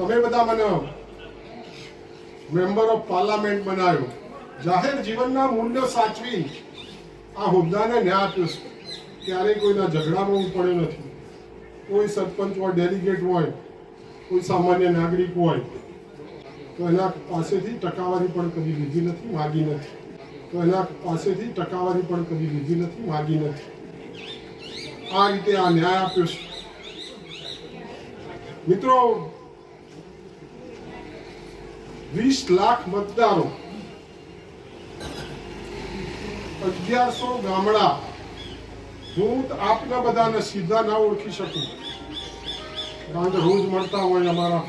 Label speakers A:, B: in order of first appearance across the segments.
A: તમે બધા મને મેમ્બર ઓફ પાર્લામેન્ટ બનાવ્યો. જાહેર જીવનના મૂલ્યો સાચવી આ હોદ્દાને ન્યાય આપ્યો છે. ક્યારેય કોઈના ઝઘડામાં હું પડ્યો નથી. કોઈ સરપંચ હોય, ડેલિગેટ હોય, કોઈ સામાન્ય નાગરિક હોય, તો એના પાસેથી ટકાવારી પણ કદી લીધી નથી, માગી નથી. તો એના પાસેથી ટકાવારી પણ કદી લીધી નથી, માગી નથી. આ રીતે આ ન્યાય આપ્યો છે. મિત્રો વીસ લાખ મતદારો. અગિયારસો ગામડા. હું આપના બધાને સીધા ના ઓળખી શકું. કારણ કે રોજ મળતા હોય અમારા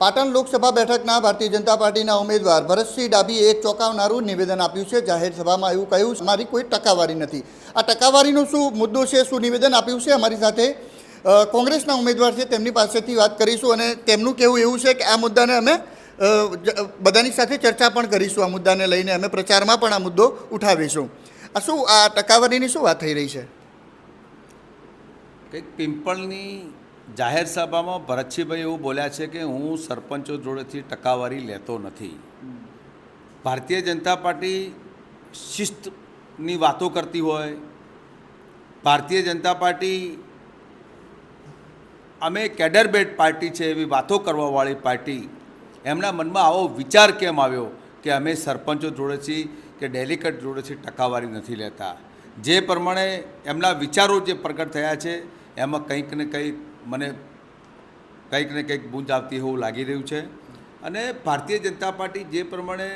B: પાટણ લોકસભા બેઠકના ભારતીય જનતા પાર્ટીના ઉમેદવાર ભરતસિંહ ડાભીએ એક ચોંકાવનારું નિવેદન આપ્યું છે. જાહેર સભામાં એવું કહ્યું, અમારી મારી કોઈ ટકાવારી નથી. આ ટકાવારીનો શું મુદ્દો છે, શું નિવેદન આપ્યું છે અમારી સાથે? કોંગ્રેસના ઉમેદવાર છે, તેમની પાસેથી વાત કરીશું અને તેમનું કહેવું એવું છે કે આ મુદ્દાને અમે બધાની સાથે ચર્ચા પણ કરીશું. આ મુદ્દાને લઈને અમે પ્રચારમાં પણ આ મુદ્દો ઉઠાવીશું. આ શું, આ ટકાવારીની શું વાત થઈ રહી છે?
C: કંઈક પિંપળની જાહેર સભામાં ભરતસિંહભાઈ એવું બોલ્યા છે કે હું સરપંચો જોડેથી ટકાવારી લેતો નથી. ભારતીય જનતા પાર્ટી શિસ્તની વાતો કરતી હોય, ભારતીય જનતા પાર્ટી અમે કેડરબેટ પાર્ટી છે એવી વાતો કરવાવાળી પાર્ટી. એમના મનમાં આવો વિચાર કેમ આવ્યો કે અમે સરપંચો જોડેથી કે ડેલિકેટ જોડેથી ટકાવારી નથી લેતા. જે પ્રમાણે એમના વિચારો જે પ્રગટ થયા છે, એમાં કંઈક ને કંઈક મને કંઈક ને કંઈક ગુંજ આવતી એવું લાગી રહ્યું છે. અને ભારતીય જનતા પાર્ટી જે પ્રમાણે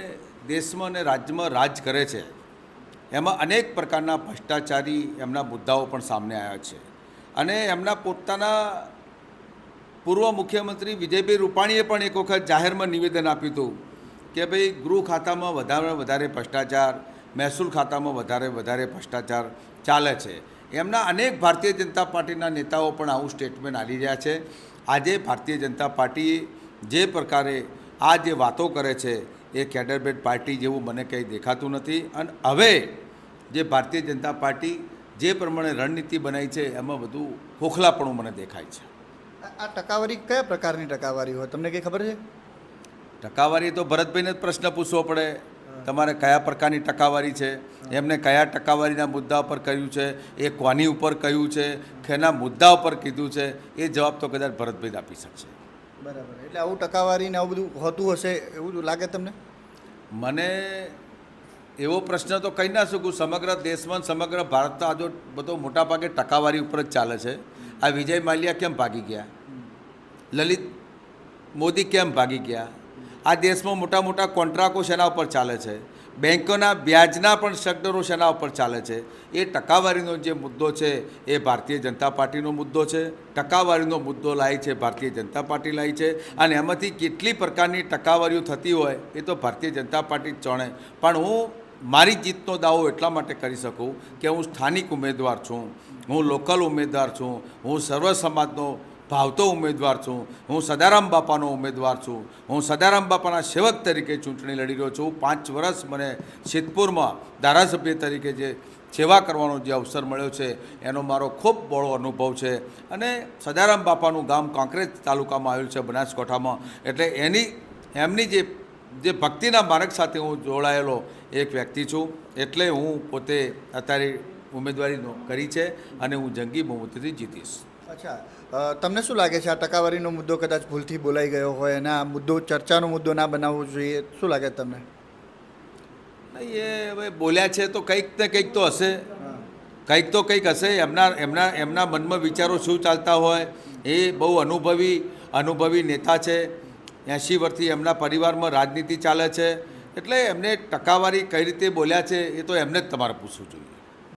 C: દેશમાં અને રાજ્યમાં રાજ કરે છે, એમાં અનેક પ્રકારના ભ્રષ્ટાચારી એમના મુદ્દાઓ પણ સામે આવ્યા છે. અને એમના પોતાના પૂર્વ મુખ્યમંત્રી વિજયભાઈ રૂપાણીએ પણ એક વખત જાહેરમાં નિવેદન આપ્યું હતું કે ભાઈ, ગૃહ ખાતામાં વધારે વધારે ભ્રષ્ટાચાર, મહેસૂલ ખાતામાં વધારે વધારે ભ્રષ્ટાચાર ચાલે છે. એમના અનેક ભારતીય જનતા પાર્ટીના નેતાઓ પણ આવું સ્ટેટમેન્ટ આપી રહ્યા છે. આજે ભારતીય જનતા પાર્ટી જે પ્રકારે આ જે વાતો કરે છે એ કેડરબેટ પાર્ટી જેવું મને કંઈ દેખાતું નથી. અને હવે જે ભારતીય જનતા પાર્ટી જે પ્રમાણે રણનીતિ બનાવી છે, એમાં બધું ખોખલાપણું મને દેખાય છે.
B: આ- ટકાવારી કયા પ્રકારની ટકાવારી હોય? તમને કંઈ ખબર છે?
C: ટકાવારી તો ભરતભાઈને જ પ્રશ્ન પૂછવો પડે. તમારે કયા પ્રકારની ટકાવારી છે? એમને કયા ટકાવારીના મુદ્દા પર કહ્યું છે? એ કોની ઉપર કહ્યું છે? કેના મુદ્દા ઉપર કીધું છે? એ જવાબ તો કદાચ ભરતભાઈ આપી શકશે.
B: બરાબર. એટલે આવું ટકાવારી ને આવું બધું હોતું હશે એવું લાગે તમને?
C: મને એવો પ્રશ્ન તો કહી ના શકું. સમગ્ર દેશમાં સમગ્ર ભારતમાં આજો બધો મોટાભાગે ટકાવારી ઉપર જ ચાલે છે. આ વિજય માલ્યા કેમ ભાગી ગયા? લલિત મોદી કેમ ભાગી ગયા? આ દેશમાં મોટા મોટા કોન્ટ્રાકો શેના ઉપર ચાલે છે? બેંકોના વ્યાજના પણ સેક્ટરો શેના ઉપર ચાલે છે? એ ટકાવારીનો જે મુદ્દો છે એ ભારતીય જનતા પાર્ટીનો મુદ્દો છે. ટકાવારીનો મુદ્દો લાવી છે ભારતીય જનતા પાર્ટી લાવી છે. અને એમાંથી કેટલી પ્રકારની ટકાવારીઓ થતી હોય એ તો ભારતીય જનતા પાર્ટી જ જાણે. પણ હું મારી જીતનો દાવો એટલા માટે કરી શકું કે હું સ્થાનિક ઉમેદવાર છું, હું લોકલ ઉમેદવાર છું, હું સર્વ સમાજનો ભાવતો ઉમેદવાર છું, હું સદારામ બાપાનો ઉમેદવાર છું, હું સદારામ બાપાના સેવક તરીકે ચૂંટણી લડી રહ્યો છું. પાંચ વર્ષ મને સિદ્ધપુરમાં ધારાસભ્ય તરીકે જે સેવા કરવાનો જે અવસર મળ્યો છે, એનો મારો ખૂબ બહોળો અનુભવ છે. અને સદારામ બાપાનું ગામ કોંક્રેજ તાલુકામાં આવેલું છે બનાસકાંઠામાં. એટલે એની, એમની જે જે ભક્તિના માર્ગ સાથે હું જોડાયેલો એક વ્યક્તિ છું એટલે હું પોતે અત્યારે ઉમેદવારી કરી છે અને હું જંગી બહુમતીથી જીતીશ.
B: અચ્છા. તમને શું લાગે છે આ ટકાવારીનો મુદ્દો કદાચ ભૂલથી બોલાઈ ગયો હોય અને આ મુદ્દો ચર્ચાનો મુદ્દો ના બનાવવો જોઈએ શું લાગે તમને?
C: નહીં એ હવે બોલ્યા છે તો કંઈક ને કંઈક તો હશે. કંઈક તો કંઈક હશે. એમના એમના એમના મનમાં વિચારો શું ચાલતા હોય એ બહુ અનુભવી અનુભવી નેતા છે. એંશી વર્ષથી એમના પરિવારમાં રાજનીતિ ચાલે છે. એટલે એમને ટકાવારી કઈ રીતે બોલ્યા છે એ તો એમને જ તમારે પૂછવું જોઈએ.